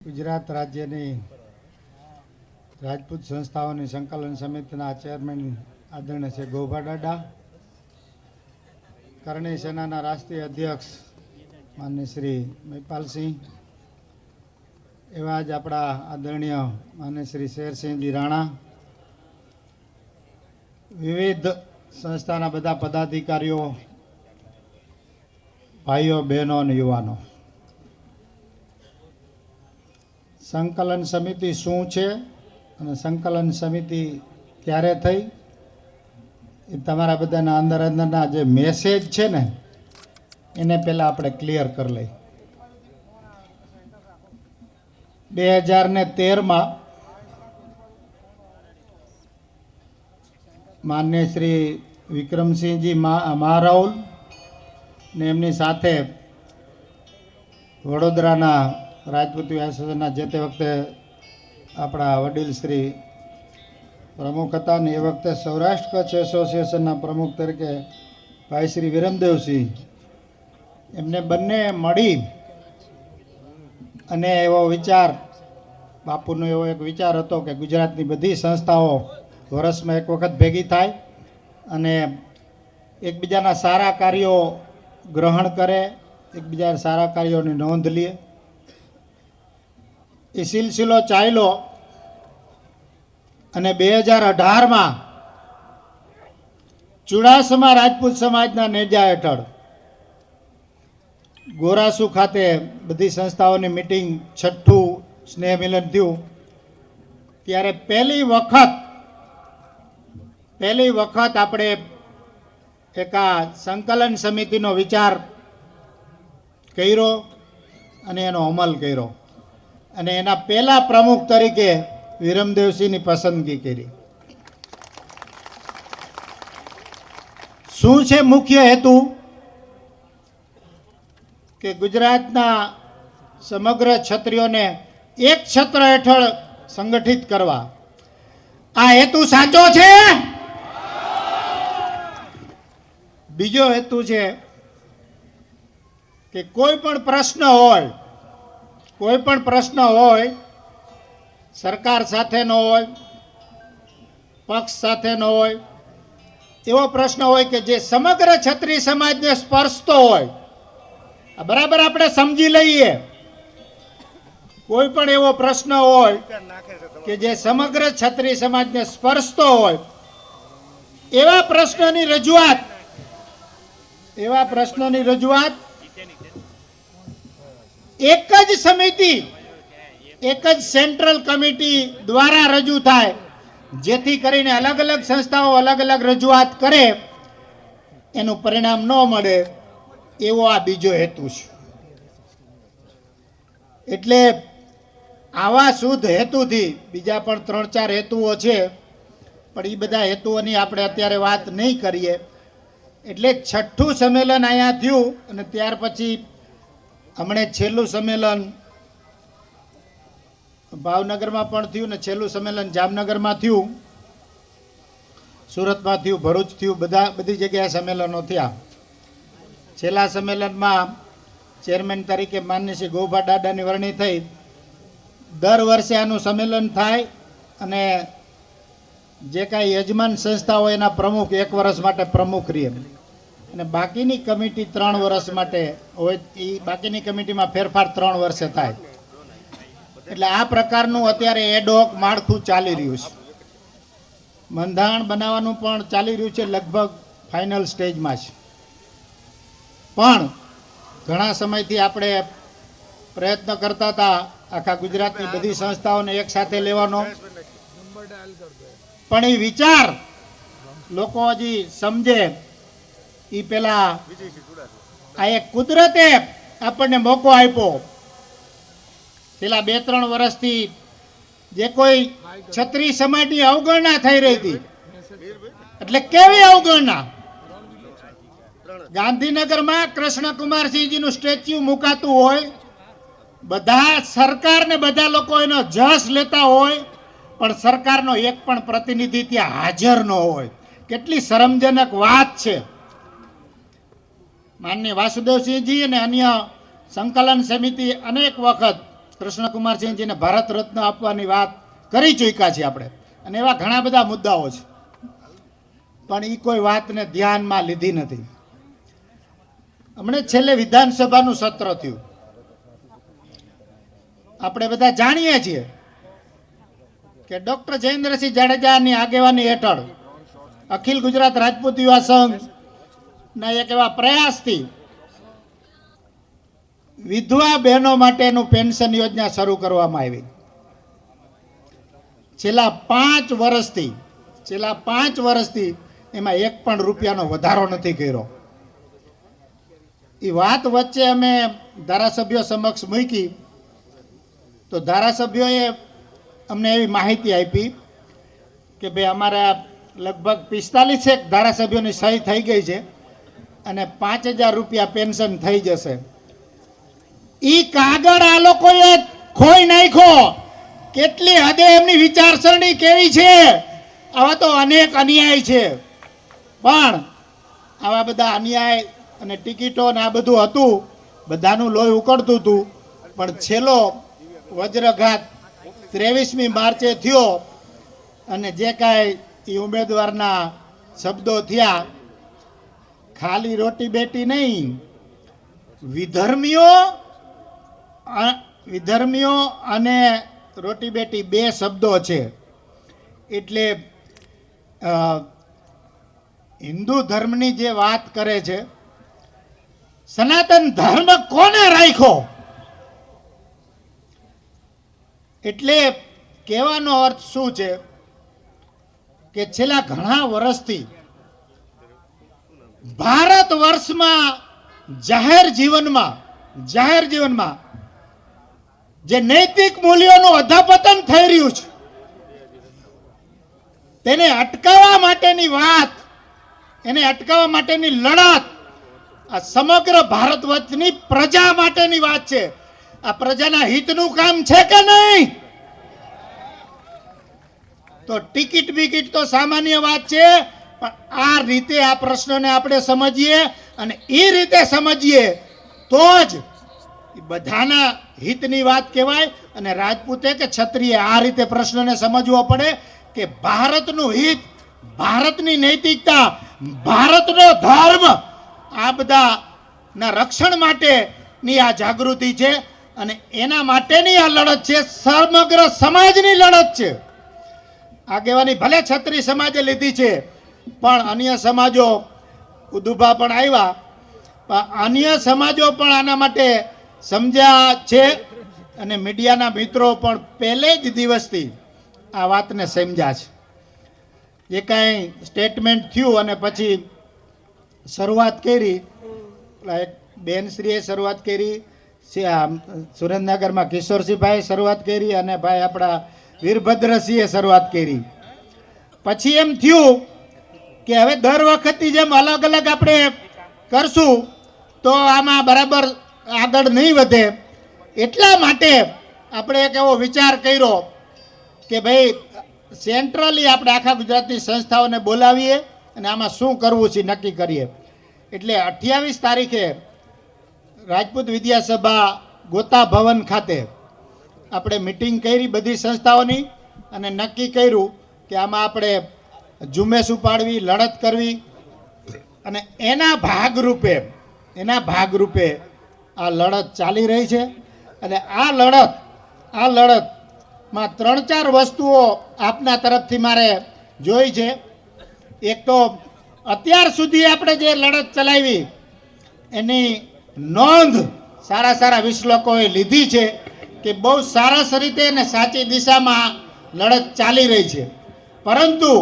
ગુજરાત રાજ્યની રાજપૂત સંસ્થાઓની સંકલન સમિતિના ચેરમેન આદરણીય છે ગોભા ડાડા, કરણી સેનાના રાષ્ટ્રીય અધ્યક્ષ માન્ય શ્રી મહિપાલસિંહ એવા જ આપણા આદરણીય માન્ય શ્રી શેરસિંહજી રાણા, વિવિધ સંસ્થાના બધા પદાધિકારીઓ, ભાઈઓ, બહેનો અને યુવાનો. સંકલન સમિતિ શું છે અને સંકલન સમિતિ ક્યારે થઈ? એ તમારા બધાના અંદર અંદરના જે મેસેજ છે ને, એને પહેલાં આપણે ક્લિયર કરી લઈ બે હજાર ને તેરમાં માન્ય શ્રી વિક્રમસિંહજી મા, મહારાઉલ ને એમની સાથે વડોદરાના રાજપૂત એસોસિએશનના જે તે વખતે આપણા વડીલ શ્રી પ્રમુખ હતા ને એ વખતે સૌરાષ્ટ્ર કચ્છ એસોસિએશનના પ્રમુખ તરીકે ભાઈ શ્રી વિરમદેવસિંહ, એમને બંને મળી અને એવો વિચાર, બાપુનો એવો એક વિચાર હતો કે ગુજરાતની બધી સંસ્થાઓ વર્ષમાં એક વખત ભેગી થાય અને એકબીજાના સારા કાર્યો ગ્રહણ કરે, એકબીજાના સારા કાર્યોની નોંધ લે. એ સિલસિલો ચાલ્યો અને બે હજાર અઢારમાં ચુડાસમા રાજપૂત સમાજના નેજા હેઠળ ગોરાસુ ખાતે બધી સંસ્થાઓની મિટિંગ, છઠ્ઠું સ્નેહ મિલન થયું. ત્યારે પહેલી વખત પહેલી વખત આપણે એક આ સંકલન સમિતિનો વિચાર કર્યો અને એનો અમલ કર્યો. અને એના પહેલા પ્રમુખ તરીકે વિરમદેવસિંહની પસંદગી કરી. શું છે મુખ્ય હેતુ? કે ગુજરાતના સમગ્ર ક્ષત્રિયોને એક છત્ર હેઠળ સંગઠિત કરવા. આ હેતુ સાચો છે? બીજો હેતુ છે કે કોઈ પણ પ્રશ્ન હોય કોઈ પણ પ્રશ્ન હોય, સરકાર સાથેનો હોય, પક્ષ સાથેનો હોય, એવો પ્રશ્ન હોય કે જે સમગ્ર છત્રી સમાજને સ્પર્શતો હોય બરાબર આપણે સમજી લઈએ. કોઈ પણ એવો પ્રશ્ન હોય કે જે સમગ્ર છત્રી સમાજને સ્પર્શતો હોય, એવા પ્રશ્નની રજૂઆત, એવા પ્રશ્નની રજૂઆત એક જ સમિતિ, એક જ સેન્ટ્રલ કમિટી દ્વારા રજૂ થાય, જેથી કરીને અલગ અલગ સંસ્થાઓ અલગ અલગ રજૂઆત કરે, એનું પરિણામ ન મળે, એવો આ બીજો હેતુ છે. એટલે આવા શુદ્ધ હેતુથી બીજા પણ ત્રણ ચાર હેતુઓ છે, પણ એ બધા હેતુઓની આપણે અત્યારે વાત નહીં કરીએ. એટલે છઠ્ઠું સંમેલન અહીંયા થયું અને ત્યાર પછી હમણે છેલ્લું સંમેલન ભાવનગરમાં પણ થયું ને છેલ્લું સંમેલન જામનગરમાં થયું. સુરતમાં થયું, ભરૂચ થયું, બધા, બધી જગ્યાએ સંમેલનો થયા. છેલ્લા સંમેલનમાં ચેરમેન તરીકે માન્ય શ્રી ગોભા દાદાની વરણી થઈ. દર વર્ષે આનું સંમેલન થાય અને જે કાંઈ યજમાન સંસ્થા હોય એના પ્રમુખ એક વર્ષ માટે પ્રમુખ રહે. અને બાકીની કમિટી ત્રણ વર્ષ માટે હોય એ બાકીની કમિટીમાં ફેરફાર ત્રણ વર્ષે થાય. એટલે આ પ્રકારનું અત્યારે એડોક માળખું ચાલી રહ્યું છે. બંધારણ બનાવવાનું પણ ચાલી રહ્યું છે લગભગ ફાઇનલ સ્ટેજમાં છે. પણ ઘણા સમયથી આપણે પ્રયત્ન કરતા હતા આખા ગુજરાતની બધી સંસ્થાઓને એક સાથે લેવાનો. પણ એ વિચાર લોકો હજી સમજે એ પેલા આ એક કુદરતે આપણને મોકો આપ્યો. પેલા બે ત્રણ વર્ષથી જે કોઈ છત્રી સમાજની અવગણના થઈ રહી હતી. એટલે કેવી અવગણના? ગાંધીનગરમાં કૃષ્ણકુમારસિંહજીનું સ્ટેચ્યુ મુકાતું હોય, બધા સરકાર ને બધા લોકો એનો જસ લેતા હોય, પણ સરકારનો એક પણ પ્રતિનિધિ ત્યાં હાજર ન હોય. કેટલી શરમજનક વાત છે. માનનીય વાસુદેવસિંહજી અને અન્ય સંકલન સમિતિ અનેક વખત કૃષ્ણકુમારસિંહજીને ભારત રત્ન આપવાની વાત કરી ચૂક્યા છીએ આપણે. અને એવા ઘણા બધા મુદ્દાઓ છે. પણ એ કોઈ વાતને ધ્યાનમાં લીધી નથી. હમણાં છેલ્લે વિધાનસભાનું સત્ર થયું. આપણે બધા જાણીએ છીએ કે ડોક્ટર જયેન્દ્રસિંહ જાડેજાની આગેવાની હેઠળ અખિલ ગુજરાત રાજપૂત યુવા સંઘના એક એવા પ્રયાસથી વિધવા બહેનો માટેનું પેન્શન યોજના શરૂ કરવામાં આવી. છેલ્લા પાંચ વર્ષથી, છેલ્લા પાંચ વર્ષથી એમાં એક પણ રૂપિયાનો વધારો નથી કર્યો. એ વાત વચ્ચે અમે ધારાસભ્યો સમક્ષ મૂકી, તો ધારાસભ્યોએ અમને એવી માહિતી આપી કે ભાઈ અમારા લગભગ પિસ્તાલીસેક ધારાસભ્યોની સહી થઈ ગઈ છે. અને પાંચ હજાર રૂપિયા પેન્શન થઈ જશે. ઈ કાગળ આ લોકોએ ખોઈ નાખ્યો. કેટલી હદે એમની વિચારસરણી કેવી છે? આવા તો અનેક અન્યાય છે. પણ આવા બધા અન્યાય અને ટિકિટો ને આ બધું હતું, બધાનું લોહી ઉકળતું હતું. પણ છેલ્લો વજ્રઘાત ત્રેવીસમી માર્ચે થયો અને જે કાંઈ એ ઉમેદવારના શબ્દો થયા ખાલી રોટી બેટી નહીં. વિધર્મીઓ વિધર્મીઓ અને રોટી બેટી બે શબ્દો છે. એટલે હિન્દુ ધર્મની જે વાત કરે છે, સનાતન ધર્મ કોને રાખ્યો? એટલે કહેવાનો અર્થ શું છે? કે છેલ્લા ઘણા વર્ષથી ભારત વર્ષમાં જાહેર જીવનમાં જાહેર જીવનમાં જે નૈતિક મૂલ્યોનું અધપતન થઈ રહ્યું છે, તેને અટકાવવા માટેની વાત, એને અટકાવવા માટેની લડત, આ સમગ્ર ભારત વર્ષની પ્રજા માટેની વાત છે. આ પ્રજાના હિતનું કામ છે કે નહીં? તો ટિકિટ બિકિટ તો સામાન્ય વાત છે આ રીતે આ પ્રશ્નને આપણે સમજીએ અને એ રીતે સમજીએ તો જ બધાના હિતની વાત કહેવાય અને રાજપૂતે કે ક્ષત્રિય આ રીતે પ્રશ્નને સમજવો પડે કે ભારતનું હિત, ભારતની નૈતિકતા, ભારતનો ધર્મ આ બધાના રક્ષણ માટેની આ જાગૃતિ છે અને એના માટેની આ લડત છે, સમગ્ર સમાજની લડત છે. આગેવાની ભલે છત્રી સમાજે લીધી છે પણ અન્ય સમાજો, ઉદુભા પણ આવ્યા. અન્ય સમાજો પણ આના માટે સમજ્યા છે અને મીડિયાના મિત્રો પણ પહેલે જ દિવસથી આ વાતને સમજ્યા છે. જે કાંઈ સ્ટેટમેન્ટ થયું અને પછી શરૂઆત કરી બેનશ્રીએ શરૂઆત કરી સુરેન્દ્રનગરમાં કિશોરસિંહભાઈએ શરૂઆત કરી અને ભાઈ આપણા વીરભદ્રસિંહે શરૂઆત કરી. પછી એમ થયું કે હવે દર વખતની જેમ અલગ અલગ આપણે કરશું, તો આમાં બરાબર આગળ નહીં વધે. એટલા માટે આપણે એક એવો વિચાર કર્યો કે ભાઈ સેન્ટ્રલી આપણે આખા ગુજરાતની સંસ્થાઓને બોલાવીએ અને આમાં શું કરવું છે નક્કી કરીએ. એટલે અઠ્યાવીસ તારીખે રાજપૂત વિદ્યાસભા ગોતા ભવન ખાતે આપણે મિટિંગ કરી બધી સંસ્થાઓની અને નક્કી કર્યું કે આમાં આપણે ઝુંબેશ ઉપાડવી, લડત કરવી અને એના ભાગરૂપે એના ભાગરૂપે આ લડત ચાલી રહી છે અને આ લડત, આ લડતમાં ત્રણ ચાર વસ્તુઓ આપના તરફથી મારે જોઈ છે. એક તો અત્યાર સુધી આપણે જે લડત ચલાવી, એની નોંધ સારા સારા વિશ્લોકોએ લીધી છે કે બહુ સારસ રીતે અને સાચી દિશામાં લડત ચાલી રહી છે. પરંતુ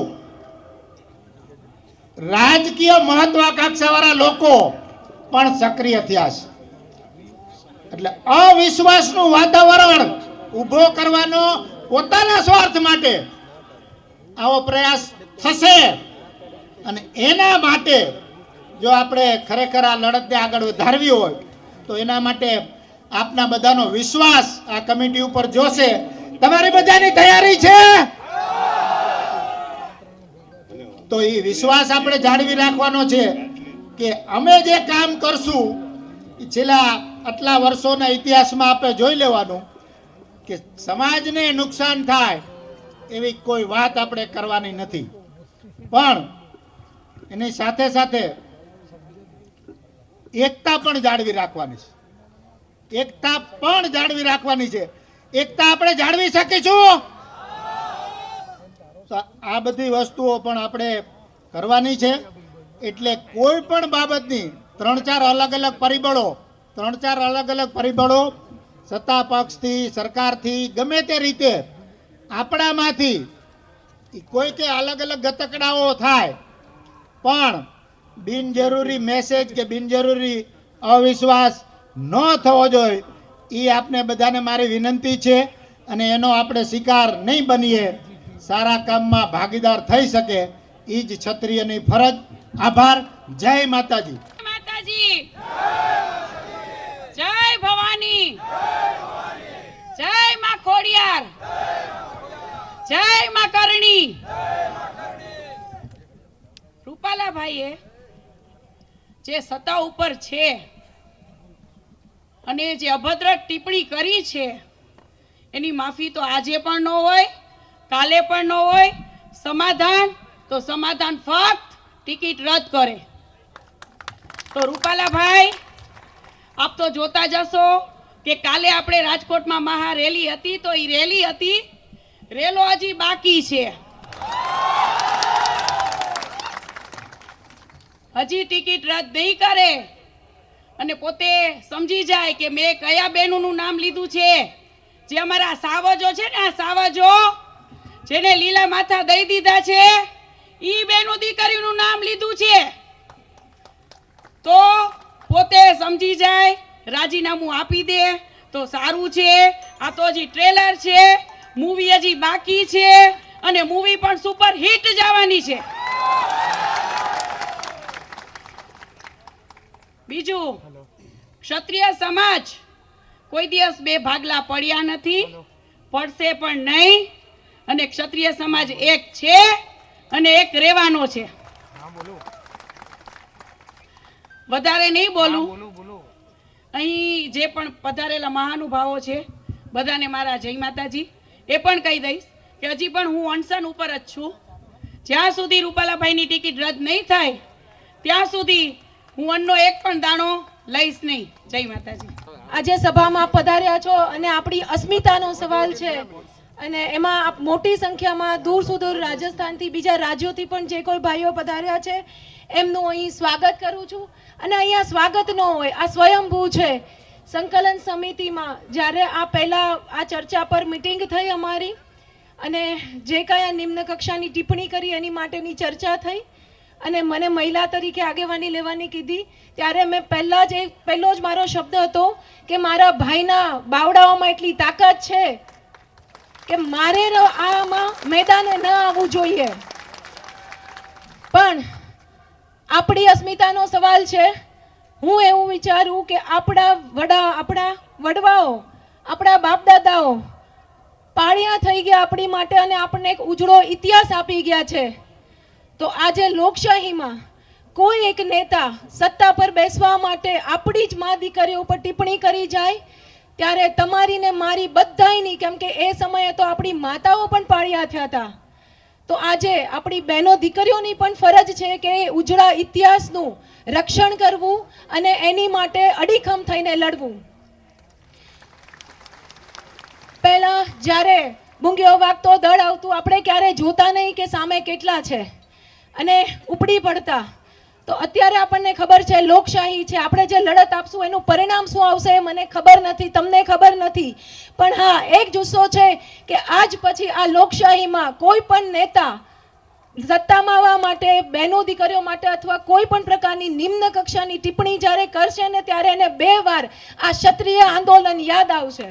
રાજકીય મહત્વાકાંક્ષાવાળા લોકો પણ સક્રિય થયા છે. એટલે અવિશ્વાસનું વાતાવરણ ઊભો કરવાનો પોતાના સ્વાર્થ માટે આવો પ્રયાસ થશે અને એના માટે જો આપણે ખરેખર આ લડતને આગળ વધારવી હોય, તો એના માટે આપના બધાનો વિશ્વાસ આ કમિટી ઉપર જોશે. તમારી બધાની તૈયારી છે? તો એ વિશ્વાસ આપણે જાળવી રાખવાનો છે કે અમે જે કામ કરશું છેલ્લા આટલા વર્ષોના ઇતિહાસમાં આપણે જોઈ લેવાનું કે સમાજને નુકસાન થાય એવી કોઈ વાત આપણે કરવાની નથી. પણ એની સાથે સાથે એકતા પણ જાળવી રાખવાની છે. એકતા પણ જાળવી રાખવાની છે. એકતા આપણે જાળવી શકીશું? તો આ બધી વસ્તુઓ પણ આપણે કરવાની છે. એટલે કોઈ પણ બાબતની ત્રણ ચાર અલગ અલગ પરિબળો, ત્રણ ચાર અલગ અલગ પરિબળો સત્તા પક્ષથી, સરકારથી ગમે તે રીતે આપણામાંથી કોઈ કે અલગ અલગ ગતકડાઓ થાય, પણ બિનજરૂરી મેસેજ કે બિનજરૂરી અવિશ્વાસ ન થવો જોઈએ એ આપને બધાને મારી વિનંતી છે અને એનો આપણે શિકાર નહીં બનીએ. સારા કામમાં ભાગીદાર થઈ શકે એ જ ક્ષત્રિયની ફરજ. આભાર. જય માતાજી. માતાજી. જય ભવાની. જય માં ખોડિયાર. જય માં કરણી. રૂપાલાભાઈએ જે સત્તા ઉપર છે અને જે અભદ્ર ટિપ્પણી કરી છે, એની માફી તો આજે પણ ન હોય. કાલે પણ ન હોય, સમાધાન, તો સમાધાન ફક્ત ટિકિટ રદ કરે. તો રૂપાલાભાઈ, આપ તો જોતા જશો કે કાલે આપણે રાજકોટમાં મહા રેલી હતી, તો એ રેલી હતી, રેલો હજી બાકી છે. હજી ટિકિટ રદ નહીં કરે. અને પોતે સમજી જાય કે મેં કયા બહેનોનું નામ લીધું છે. જે અમારા સાવજો છે ને, આ સાવજો જેને લીલા માથા દઈ દીધા છે ઈ બેનો દીકરીનું નામ લીધું છે. તો પોતે સમજી જાય રાજીનામું આપી દે તો સારું છે. આ તો હજી ટ્રેલર છે મૂવી હજી બાકી છે અને મૂવી પણ સુપર હિટ જવાની છે. બીજું ક્ષત્રિય સમાજ કોઈ દિવસ બે ભાગલા પડ્યા નથી પડશે પણ નહીં. અને ક્ષત્રિય સમાજ એક છે અને એક રહેવાનો છે. વધારે નહીં બોલું. અહીં જે પણ પધારેલા મહાનુભાવો છે બધાને મારા જય માતાજી. એ પણ કહી દઈશ કે હજી પણ હું અનશન ઉપર જ છું. જ્યાં સુધી રૂપાલાભાઈની ટિકિટ રદ નહીં થાય ત્યાં સુધી હું અન્નનો એક પણ દાણો લઈશ નહીં. જય માતાજી. આજે સભામાં પધાર્યા છો અને આપણી અસ્મિતાનો સવાલ છે. અને એમાં મોટી સંખ્યામાં દૂર સુદૂર રાજસ્થાનથી બીજા રાજ્યોથી પણ જે કોઈ ભાઈઓ પધાર્યા છે, એમનું અહીં સ્વાગત કરું છું. અને અહીંયા સ્વાગત ન હોય, આ સ્વયંભૂ છે. સંકલન સમિતિમાં જ્યારે આ પહેલાં આ ચર્ચા પર મિટિંગ થઈ અમારી, અને જે આ નિમ્ન કક્ષાની ટિપ્પણી કરી એની માટેની ચર્ચા થઈ, અને મને મહિલા તરીકે આગેવાની લેવાની કીધી, ત્યારે મેં પહેલાં જ એ, પહેલો જ મારો શબ્દ હતો કે મારા ભાઈના બાવડાઓમાં એટલી તાકાત છે. કે મારે આમાં મેદાને ન આવવું જોઈએ. પણ આપણી અસ્મિતાનો સવાલ છે, હું એવું વિચારું કે આપણા વડા, આપણા વડવાઓ, આપણા બાપદાદાઓ પાળિયા થઈ ગયા આપણી માટે અને આપણને એક ઉજળો ઇતિહાસ આપી ગયા છે. તો આજે લોકશાહીમાં કોઈ એક નેતા સત્તા પર બેસવા માટે આપણી જ મા દીકરીઓ ઉપર ટિપ્પણી કરી જાય ત્યારે તમારી ને મારી બધાયની, કેમ કે એ સમયે તો આપણી માતાઓ પણ પાળિયા થયા હતા. તો આજે આપણી બહેનો દીકરીઓની પણ ફરજ છે કે એ ઉજળા ઇતિહાસનું રક્ષણ કરવું અને એની માટે અડીખમ થઈને લડવું. પહેલા જ્યારે મૂંગીઓ વાગતો દળ આવતું, આપણે ક્યારે જોતા નહીં કે સામે કેટલા છે. અને ઉપડી પડતા. તો અત્યારે આપણને ખબર છે, લોકશાહી છે. આપણે જે લડત આપશું, એનું પરિણામ શું આવશે એ મને ખબર નથી, તમને ખબર નથી. પણ હા, એક જુસ્સો છે કે આજ પછી આ લોકશાહીમાં કોઈ પણ નેતા સત્તામાં આવવા માટે, બહેનો દીકરીઓ માટે અથવા કોઈ પણ પ્રકારની નિમ્ન કક્ષાની ટિપ્પણી જ્યારે કરશે ને ત્યારે એને બે વાર આ ક્ષત્રિય આંદોલન યાદ આવશે.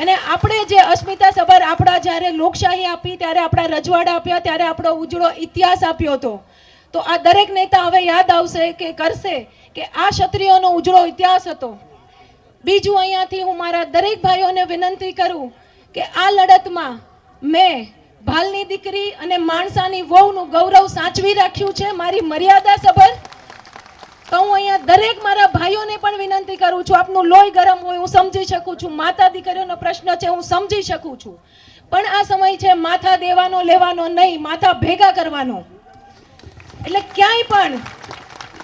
અને આપણે જે અસ્મિતા સભર આપણા જ્યારે લોકશાહી આપી, ત્યારે આપણા રજવાડા આપ્યા, ત્યારે આપણો ઉજળો ઇતિહાસ આપ્યો હતો. તો આ દરેક નેતા હવે યાદ આવશે કે કરશે કે આ ક્ષત્રિયોનો ઉજળો ઇતિહાસ હતો. બીજું અહીંયાથી હું મારા દરેક ભાઈઓને વિનંતી કરું કે આ લડતમાં મેં ભાલની દીકરી અને માણસાની વહુનું ગૌરવ સાચવી રાખ્યું છે મારી મર્યાદા સભર. તો હું અહીંયા દરેક મારા ભાઈઓને પણ વિનંતી કરું છું, આપનું લોહી ગરમ હોય હું સમજી શકું છું, માતા દીકરીઓનો પ્રશ્ન છે હું સમજી શકું છું. પણ આ સમય છે માથા દેવાનો લેવાનો નહીં, માથા ભેગા કરવાનો. એટલે ક્યાંય પણ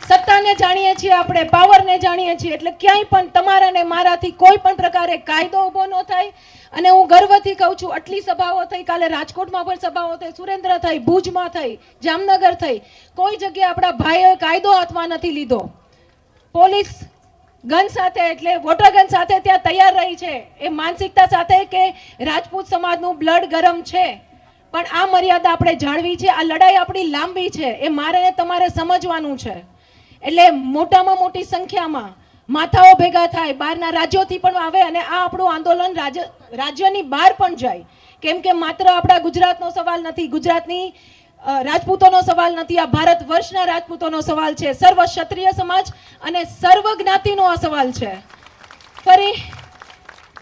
સત્તાને જાણીએ છીએ આપણે, પાવરને જાણીએ છીએ, એટલે ક્યાંય પણ તમારા ને મારાથી કોઈ પણ પ્રકારે કાયદો ઊભો ન થાય. અને હું ગર્વથી કહું છું, આટલી સભાઓ થઈ, કાલે રાજકોટમાં પણ સભાઓ થઈ, સુરેન્દ્ર થઈ, ભુજમાં થઈ, જામનગર થઈ, કોઈ જગ્યાએ આપણા ભાઈએ કાયદો હાથમાં નથી લીધો. પોલીસ ગન સાથે, એટલે વોટર ગન સાથે ત્યાં તૈયાર રહી છે. એ માનસિકતા સાથે કે રાજપૂત સમાજનું બ્લડ ગરમ છે? પણ આ મર્યાદા આપણે જાળવી છે, આ લડાઈ આપણી લાંબી છે, એ મારે ને તમારે સમજવાનું છે. એટલે મોટામાં મોટી સંખ્યામાં માથાઓ ભેગા થાય, બહારના રાજ્યોથી પણ આવે અને આ આપણું આંદોલન રાજ્ય, રાજ્યની બહાર પણ જાય. કેમ કે માત્ર આપણા ગુજરાતનો સવાલ નથી, ગુજરાતની રાજપૂતોનો સવાલ નથી, આ ભારત વર્ષના રાજપૂતોનો સવાલ છે. સર્વ ક્ષત્રિય સમાજ અને સર્વ જ્ઞાતિનો આ સવાલ છે. ફરી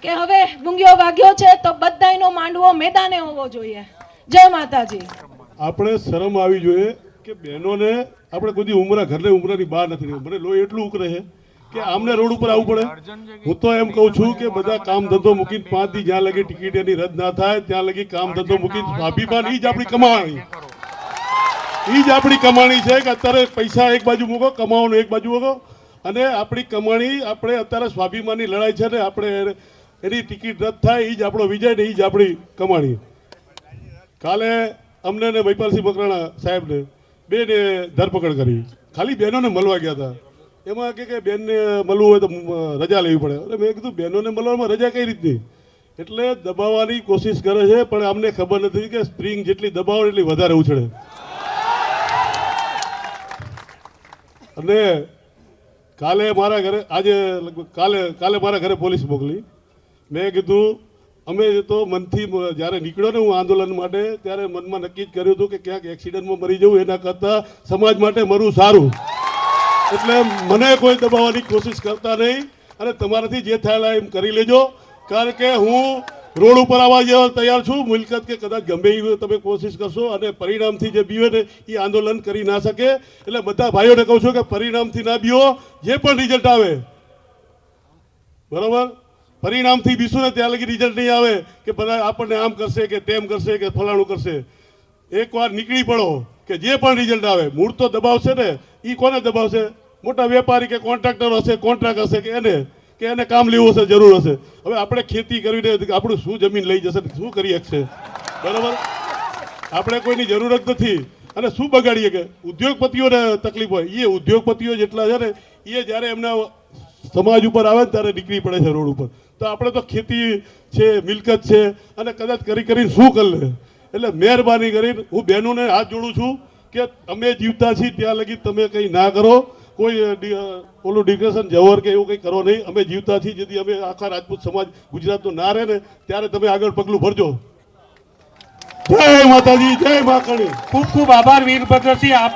કે હવે ગુંગિયો વાગ્યો છે, તો બધાયનો માંડવો મેદાને હોવો જોઈએ. જય માતાજી. આપણે શરમ આવી જોઈએ કે બહેનોને આપણે કોઈ ઉમરા ઘરને ઉમરાની બહાર નથી નીકળ્યું. મને લોહી એટલું ઉકરે છે કે આમને રોડ ઉપર આવવું પડે. હું તો એમ કહું છું કે બધા કામ ધંધો મૂકીને પાંચ દી જ્યાં લગી ટિકિટ એની રદ ના થાય, ત્યાં લગી કામ ધંધો મૂકીને સ્વાભિમાન ઈ જ આપણી કમાણી. એ જ આપણી કમાણી છે કે અત્યારે પૈસા એક બાજુ મૂકો, કમાવાનું એક બાજુ મૂકો. અને આપણી કમાણી આપણે અત્યારે સ્વાભિમાનની લડાઈ છે ને આપણે એની ટિકિટ રદ થાય એ જ આપણો વિજય ને એ જ આપણી કમાણી. કાલે અમને ને મહિપાલસિંહ મકરાણા સાહેબને બેને ધરપકડ કરી. ખાલી બહેનોને મળવા ગયા હતા. એમાં કે કે બેનને મળવું હોય તો રજા લેવી પડે. એટલે મેં કીધું, બહેનોને મળવામાં રજા કઈ રીતની? એટલે દબાવવાની કોશિશ કરે છે, પણ અમને ખબર નથી કે સ્પ્રિંગ જેટલી દબાવો એટલી વધારે ઉછળે. અને કાલે મારા ઘરે, આજે લગભગ કાલે કાલે મારા ઘરે પોલીસ મોકલી. મેં કીધું અમે તો મનથી જ્યારે નીકળ્યો ને હું આંદોલન માટે, ત્યારે મનમાં નક્કી જ કર્યું હતું કે ક્યાંક એક્સિડન્ટમાં મરી જવું, એના કરતાં સમાજ માટે મરવું સારું. એટલે મને કોઈ દબાવવાની કોશિશ કરતા નહીં, અને તમારાથી જે થયેલા એમ કરી લેજો. કારણ કે હું રોડ ઉપર આવવા જેવા તૈયાર છું. મિલકત કે કદાચ ગમે એવી તમે કોશિશ કરશો, અને પરિણામથી જે બીવે ને એ આંદોલન કરી ના શકે. એટલે બધા ભાઈઓને કહું છું કે પરિણામથી ના બીવો, જે પણ રિઝલ્ટ આવે. બરોબર? પરિણામથી બીશું ને ત્યાં લગી રિઝલ્ટ નહીં આવે કે બધા આપણને આમ કરશે કે તેમ કરશે કે ફલાણું કરશે. એકવાર નીકળી પડો કે જે પણ રિઝલ્ટ આવે, મૂળ તો દબાવશે ને એ કોને દબાવશે? મોટા વેપારી કે કોન્ટ્રાક્ટર હશે કોન્ટ્રાક્ટ હશે કે એને કે એને કામ લેવું હશે, જરૂર હશે. હવે આપણે ખેતી કરવી આપણું શું જમીન લઈ જશે શું કરી શકશે બરાબર? આપણે કોઈની જરૂર જ નથી. અને શું બગાડીએ કે ઉદ્યોગપતિઓને તકલીફ હોય. એ ઉદ્યોગપતિઓ જેટલા છે ને એ જ્યારે એમના સમાજ ઉપર આવે ને ત્યારે નીકળી પડે છે રોડ ઉપર. તો આપણે તો ખેતી છે મિલકત છે અને કદાચ કરી કરીને શું કરી એટલે મહેરબાની કરીને હું બહેનોને હાથ જોડું છું કે અમે જીવતા છીએ ત્યાં લગી તમે કંઈ ના કરો. કોઈ ઓલું ડિગ્રેશન જવર કે એવું કંઈ કરો નહીં. અમે જીવતા છીએ જેથી અમે આખા રાજપૂત સમાજ ગુજરાતનો ના રહે ને ત્યારે તમે આગળ પગલું ભરજો. જય માતાજી જય મા ખૂબ ખૂબ આભાર વીરભદ્રસિંહ. આપ